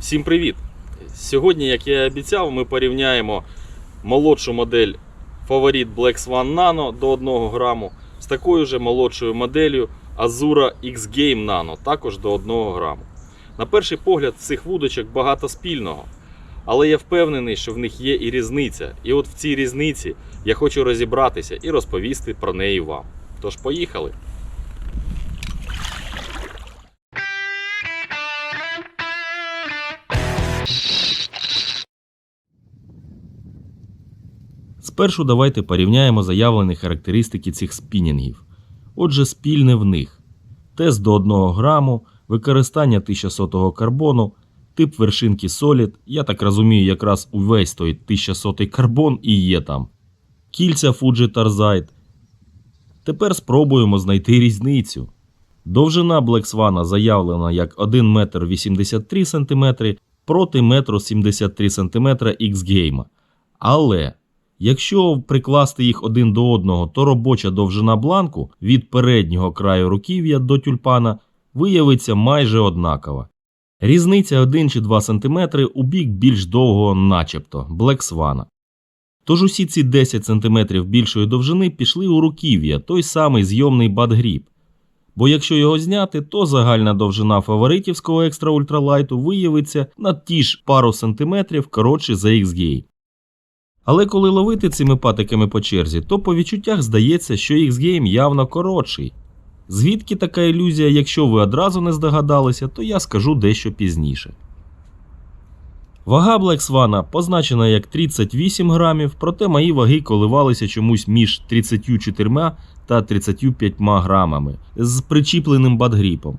Всім привіт! Сьогодні, як я і обіцяв, ми порівняємо молодшу модель Favorit Black Swan Nano до 1 граму з такою же молодшою моделлю Azura X Game Nano, також до 1 граму. На перший погляд, цих вудочок багато спільного, але я впевнений, що в них є і різниця. І от в цій різниці я хочу розібратися і розповісти про неї вам. Тож поїхали! Спершу давайте порівняємо заявлені характеристики цих спінінгів. Отже, спільне в них: тест до 1 граму, використання 1100 карбону, тип вершинки Solid. Я так розумію, якраз увесь той 1100 карбон і є там. Кільця Fuji Tarzite. Тепер спробуємо знайти різницю. Довжина Black Swan заявлена як 1 метр 83 см проти 1,73 см X-Game. Але Якщо прикласти їх один до одного, то робоча довжина бланку від переднього краю руків'я до тюльпана виявиться майже однакова. Різниця 1 чи 2 см у бік більш довгого, начебто, Swan. Тож усі ці 10 см більшої довжини пішли у руків'я, той самий зйомний бадгріб. Бо якщо його зняти, то загальна довжина фаворитівського екстра ультралайту виявиться на ті ж пару сантиметрів коротше за X-Gay. Але коли ловити цими патиками по черзі, то по відчуттях здається, що X-Game явно коротший. Звідки така ілюзія, якщо ви одразу не здогадалися, то я скажу дещо пізніше. Вага Swan позначена як 38 грамів, проте мої ваги коливалися чомусь між 34 та 35 грамами з причіпленим бадгріпом.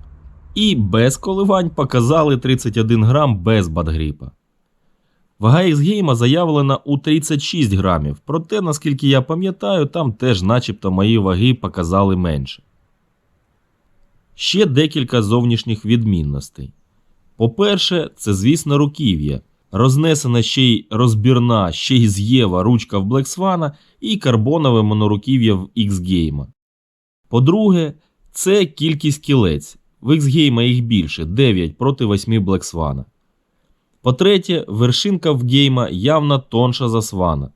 І без коливань показали 31 грам без бадгріпа. Вага X-Game заявлена у 36 грамів, проте, наскільки я пам'ятаю, там теж начебто мої ваги показали менше. Ще декілька зовнішніх відмінностей. По-перше, це, звісно, руків'я. Рознесена ще й розбірна, ще й з'єва ручка в Swan і карбонове моноруків'я в X-Game. По-друге, це кількість кілець. В X-Game їх більше 9 проти 8 Black Swan. По-третє, вершинка в гейма явно тонша за свана.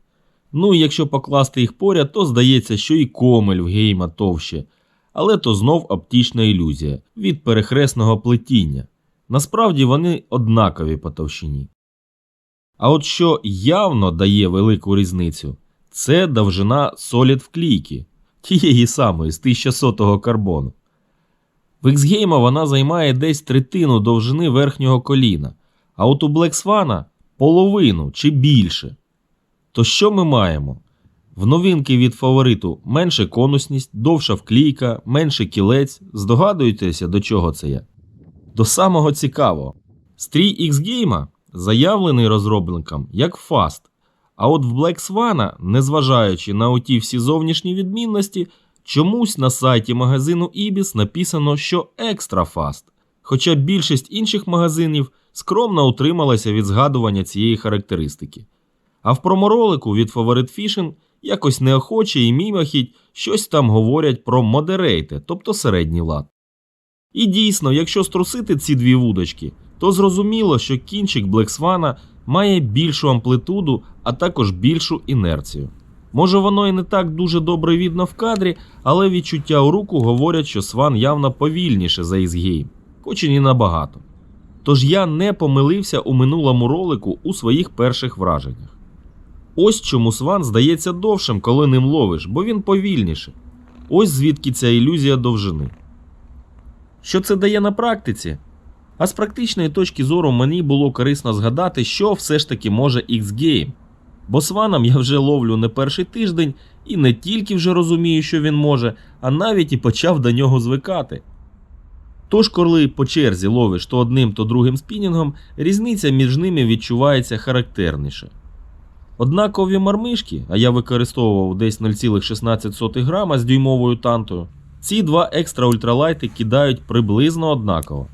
Ну і якщо покласти їх поряд, то здається, що і комель в гейма товще, але то знов оптична ілюзія від перехресного плетіння. Насправді вони однакові по товщині. А от що явно дає велику різницю, це довжина солід вклійки, тієї самої з 1100 карбону. В X-Game вона займає десь третину довжини верхнього коліна а от у Swan половину чи більше. То що ми маємо? В новинки від фавориту менше конусність, довша вклійка, менше кілець. Здогадуєтеся, до чого це я? До самого цікавого. Стрій X-Game заявлений розробникам як фаст. А от в Black Swan, незважаючи на оті всі зовнішні відмінності, чомусь на сайті магазину Ibis написано, що екстра фаст. Хоча більшість інших магазинів скромно утрималася від згадування цієї характеристики. А в проморолику від Favorite Fishing якось неохоче і мімохідь щось там говорять про модерейте, тобто середній лад. І дійсно, якщо струсити ці дві вудочки, то зрозуміло, що кінчик Swan має більшу амплитуду, а також більшу інерцію. Може воно і не так дуже добре видно в кадрі, але відчуття у руку говорять, що Сван явно повільніше за X-Game, хоч і не набагато. Тож я не помилився у минулому ролику у своїх перших враженнях. Ось чому сван здається довшим, коли ним ловиш, бо він повільніше. Ось звідки ця ілюзія довжини. Що це дає на практиці? А з практичної точки зору мені було корисно згадати, що все ж таки може X-Game. Бо сваном я вже ловлю не перший тиждень і не тільки вже розумію, що він може, а навіть і почав до нього звикати. Тож, коли по черзі ловиш то одним, то другим спінінгом, різниця між ними відчувається характерніше. Однакові мармишки, а я використовував десь 0,16 грама з дюймовою тантою, ці два екстра ультралайти кидають приблизно однаково.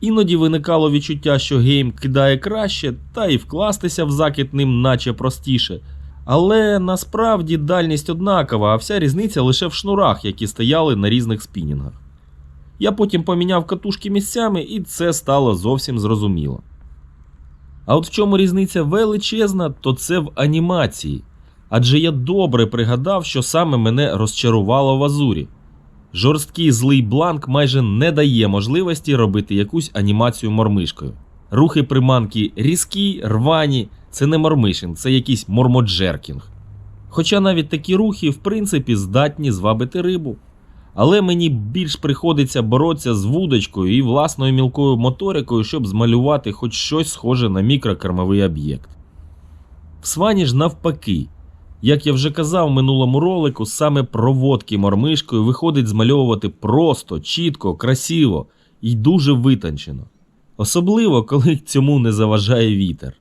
Іноді виникало відчуття, що гейм кидає краще, та і вкластися в закид ним наче простіше. Але насправді дальність однакова, а вся різниця лише в шнурах, які стояли на різних спінінгах. Я потім поміняв катушки місцями, і це стало зовсім зрозуміло. А от в чому різниця величезна, то це в анімації. Адже я добре пригадав, що саме мене розчарувало в Азурі. Жорсткий злий бланк майже не дає можливості робити якусь анімацію мормишкою. Рухи приманки різкі, рвані, це не мормишин, це якийсь мормоджеркінг. Хоча навіть такі рухи, в принципі, здатні звабити рибу. Але мені більш приходиться боротися з вудочкою і власною мілкою моторикою, щоб змалювати хоч щось схоже на мікрокормовий об'єкт. В свані ж навпаки. Як я вже казав в минулому ролику, саме проводки мормишкою виходить змальовувати просто, чітко, красиво і дуже витончено. Особливо, коли цьому не заважає вітер.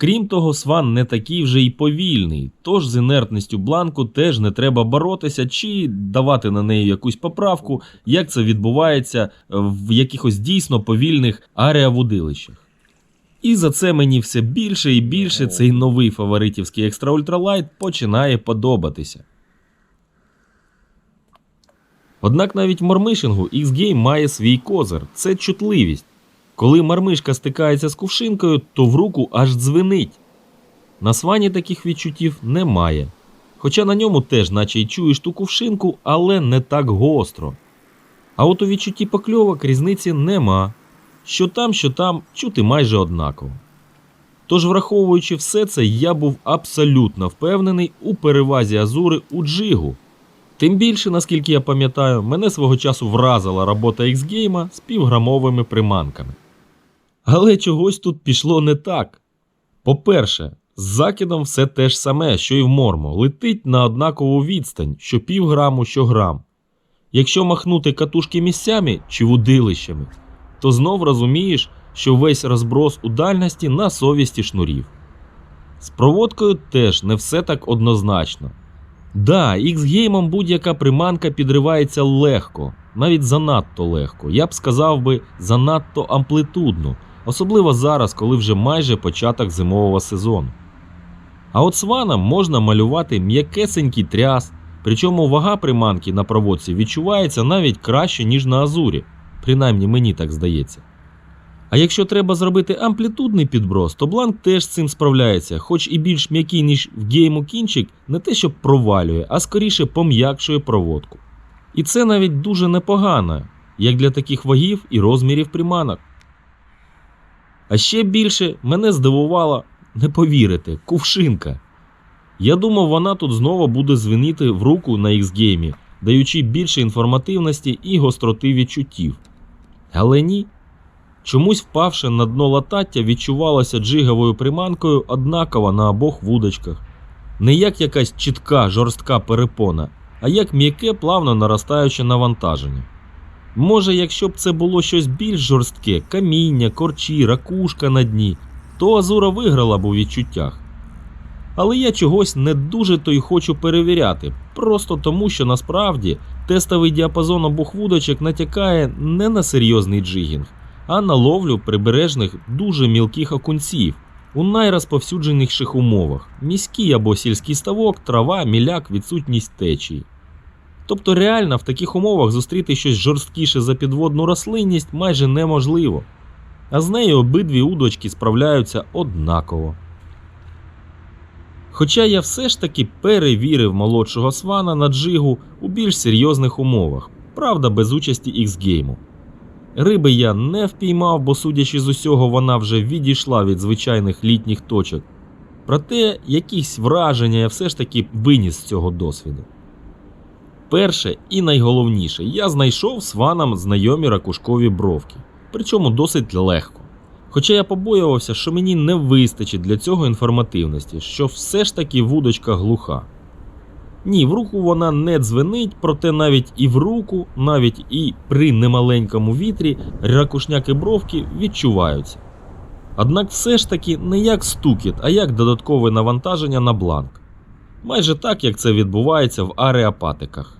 Крім того, сван не такий вже й повільний, тож з інертністю бланку теж не треба боротися чи давати на неї якусь поправку, як це відбувається в якихось дійсно повільних аріавудилищах. І за це мені все більше і більше цей новий фаворитівський екстра ультралайт починає подобатися. Однак навіть в мормишингу X-Game має свій козир це чутливість. Коли мармишка стикається з кувшинкою, то в руку аж дзвенить. На свані таких відчуттів немає. Хоча на ньому теж, наче й чуєш ту кувшинку, але не так гостро. А от у відчутті покльовок різниці нема. Що там, що там, чути майже однаково. Тож, враховуючи все це, я був абсолютно впевнений у перевазі Азури у джигу. Тим більше, наскільки я пам'ятаю, мене свого часу вразила робота X-Game з півграмовими приманками. Але чогось тут пішло не так. По-перше, з закидом все те ж саме, що і в морму, летить на однакову відстань, що півграму, що грам. Якщо махнути катушки місцями чи вудилищами, то знов розумієш, що весь розброс у дальності на совісті шнурів. З проводкою теж не все так однозначно. Да, X-геймом будь-яка приманка підривається легко, навіть занадто легко. Я б сказав би занадто амплитудно, особливо зараз, коли вже майже початок зимового сезону. А от сванам можна малювати м'якесенький тряс, причому вага приманки на проводці відчувається навіть краще, ніж на азурі, принаймні мені так здається. А якщо треба зробити амплітудний підброс, то бланк теж з цим справляється, хоч і більш м'який, ніж в гейму кінчик, не те, що провалює, а скоріше пом'якшує проводку. І це навіть дуже непогано, як для таких вагів і розмірів приманок. А ще більше мене здивувала, не повірите, кувшинка. Я думав, вона тут знову буде звеніти в руку на X-геймі, даючи більше інформативності і гостроти відчуттів. Але ні. Чомусь впавши на дно латаття, відчувалося джиговою приманкою однаково на обох вудочках. Не як якась чітка жорстка перепона, а як м'яке плавно наростаюче навантаження. Може, якщо б це було щось більш жорстке, каміння, корчі, ракушка на дні, то Азура виграла б у відчуттях. Але я чогось не дуже то й хочу перевіряти, просто тому, що насправді тестовий діапазон обох вудочок натякає не на серйозний джигінг, а на ловлю прибережних дуже мілких окунців у найрозповсюдженіших умовах: міський або сільський ставок, трава, міляк, відсутність течії. Тобто реально в таких умовах зустріти щось жорсткіше за підводну рослинність майже неможливо, а з нею обидві удочки справляються однаково. Хоча я все ж таки перевірив молодшого свана на джигу у більш серйозних умовах, правда, без участі X-гейму. Риби я не впіймав, бо, судячи з усього, вона вже відійшла від звичайних літніх точок. Проте якісь враження я все ж таки виніс з цього досвіду. Перше і найголовніше, я знайшов з ваном знайомі ракушкові бровки, причому досить легко. Хоча я побоювався, що мені не вистачить для цього інформативності, що все ж таки вудочка глуха. Ні, в руку вона не дзвенить, проте навіть і в руку, навіть і при немаленькому вітрі ракушняки бровки відчуваються. Однак все ж таки не як стукіт, а як додаткове навантаження на бланк. Майже так, як це відбувається в ареопатиках.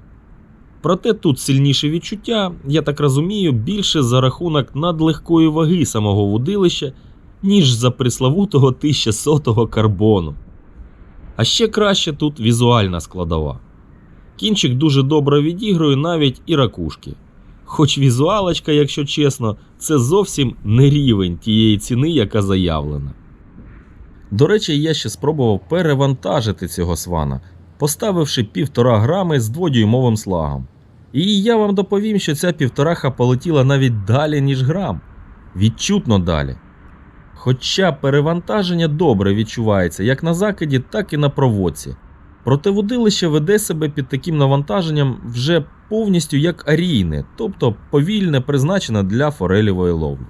Проте тут сильніше відчуття, я так розумію, більше за рахунок надлегкої ваги самого вудилища, ніж за приславутого 1100-го карбону. А ще краще тут візуальна складова. Кінчик дуже добре відігрує навіть і ракушки. Хоч візуалочка, якщо чесно, це зовсім не рівень тієї ціни, яка заявлена. До речі, я ще спробував перевантажити цього свана, поставивши півтора грами з дводюймовим слагом. І я вам доповім, що ця півтораха полетіла навіть далі, ніж грам. Відчутно далі. Хоча перевантаження добре відчувається як на закиді, так і на проводці. Проте водилище веде себе під таким навантаженням вже повністю як арійне, тобто повільне призначене для форелівої ловлі.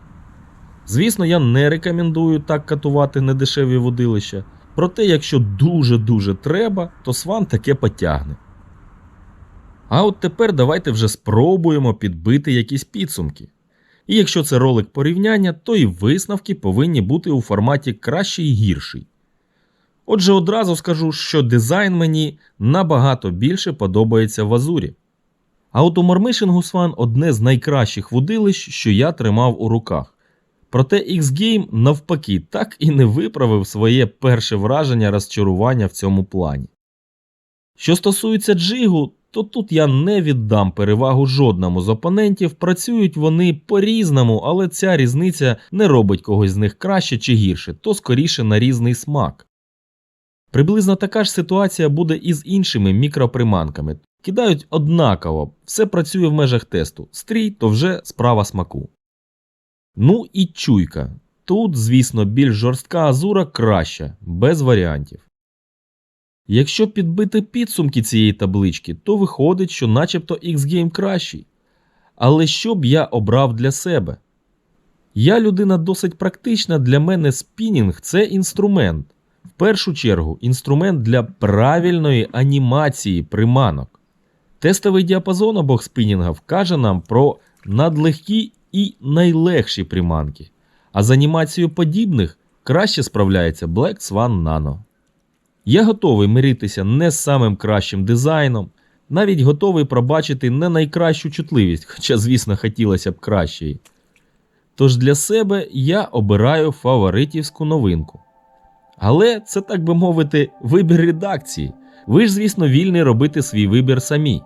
Звісно, я не рекомендую так катувати недешеві водилища, проте, якщо дуже-дуже треба, то сван таке потягне. А от тепер давайте вже спробуємо підбити якісь підсумки. І якщо це ролик порівняння, то і висновки повинні бути у форматі кращий і гірший. Отже, одразу скажу, що дизайн мені набагато більше подобається в Азурі. А от у Мормишингу Swan одне з найкращих вудилищ, що я тримав у руках. Проте X-Game навпаки так і не виправив своє перше враження розчарування в цьому плані. Що стосується джигу, то тут я не віддам перевагу жодному з опонентів, працюють вони по-різному, але ця різниця не робить когось з них краще чи гірше, то скоріше на різний смак. Приблизно така ж ситуація буде і з іншими мікроприманками. Кидають однаково, все працює в межах тесту, стрій то вже справа смаку. Ну і чуйка. Тут, звісно, більш жорстка азура краща, без варіантів. Якщо підбити підсумки цієї таблички, то виходить, що начебто X-Game кращий. Але що б я обрав для себе? Я людина досить практична, для мене спінінг це інструмент. В першу чергу, інструмент для правильної анімації приманок. Тестовий діапазон обох спінінгів каже нам про надлегкі і найлегші приманки, а з анімацією подібних краще справляється Black Swan Nano. Я готовий миритися не з самим кращим дизайном, навіть готовий пробачити не найкращу чутливість, хоча, звісно, хотілося б кращої. Тож для себе я обираю фаворитівську новинку. Але це, так би мовити, вибір редакції. Ви ж, звісно, вільні робити свій вибір самі.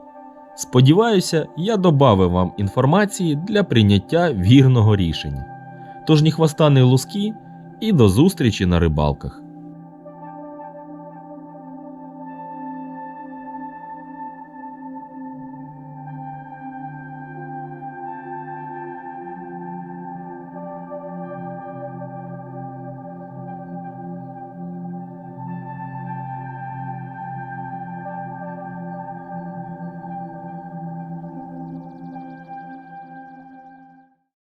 Сподіваюся, я добавив вам інформації для прийняття вірного рішення. Тож ні хвоста, ні луски, і до зустрічі на рибалках.